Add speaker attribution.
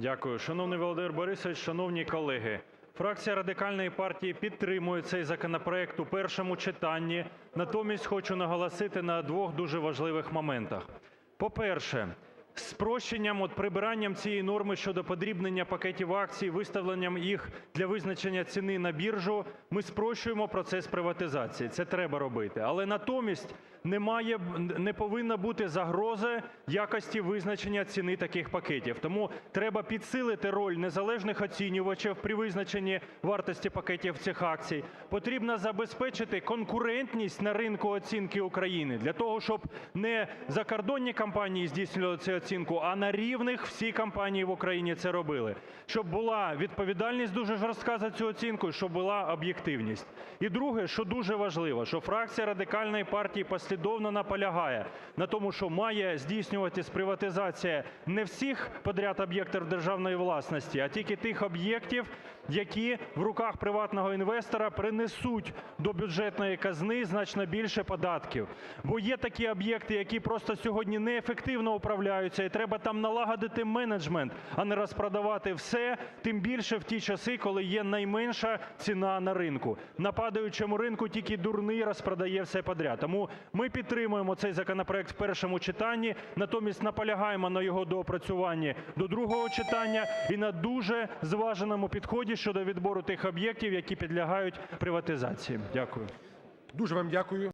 Speaker 1: Дякую. Шановний Володимир Борисович, шановні колеги, фракція Радикальної партії підтримує цей законопроект у першому читанні. Натомість хочу наголосити на двох дуже важливих моментах. По-перше, спрощенням, от прибиранням цієї норми щодо подрібнення пакетів акцій, виставленням їх для визначення ціни на біржу ми спрощуємо процес приватизації. Це треба робити. Але натомість не має, не повинна бути загрози якості визначення ціни таких пакетів. Тому треба підсилити роль незалежних оцінювачів при визначенні вартості пакетів цих акцій. Потрібно забезпечити конкурентність на ринку оцінки України для того, щоб не закордонні компанії здійснювали цю оцінку, а на рівних всі компанії в Україні це робили. Щоб була відповідальність дуже жорстка за цю оцінку, щоб була об'єктивність. І друге, що дуже важливо, що фракція Радикальної партії послідовно наполягає на тому, що має здійснюватись приватизація не всіх подряд об'єктів державної власності, а тільки тих об'єктів, які в руках приватного інвестора принесуть до бюджетної казни значно більше податків. Бо є такі об'єкти, які просто сьогодні неефективно управляються, і треба там налагодити менеджмент, а не розпродавати все, тим більше в ті часи, коли є найменша ціна на ринку. На падаючому ринку тільки дурний розпродає все підряд. Тому ми підтримуємо цей законопроект в першому читанні, натомість наполягаємо на його доопрацюванні до другого читання і на дуже зваженому підході щодо відбору тих об'єктів, які підлягають приватизації. Дякую.
Speaker 2: Дуже вам дякую.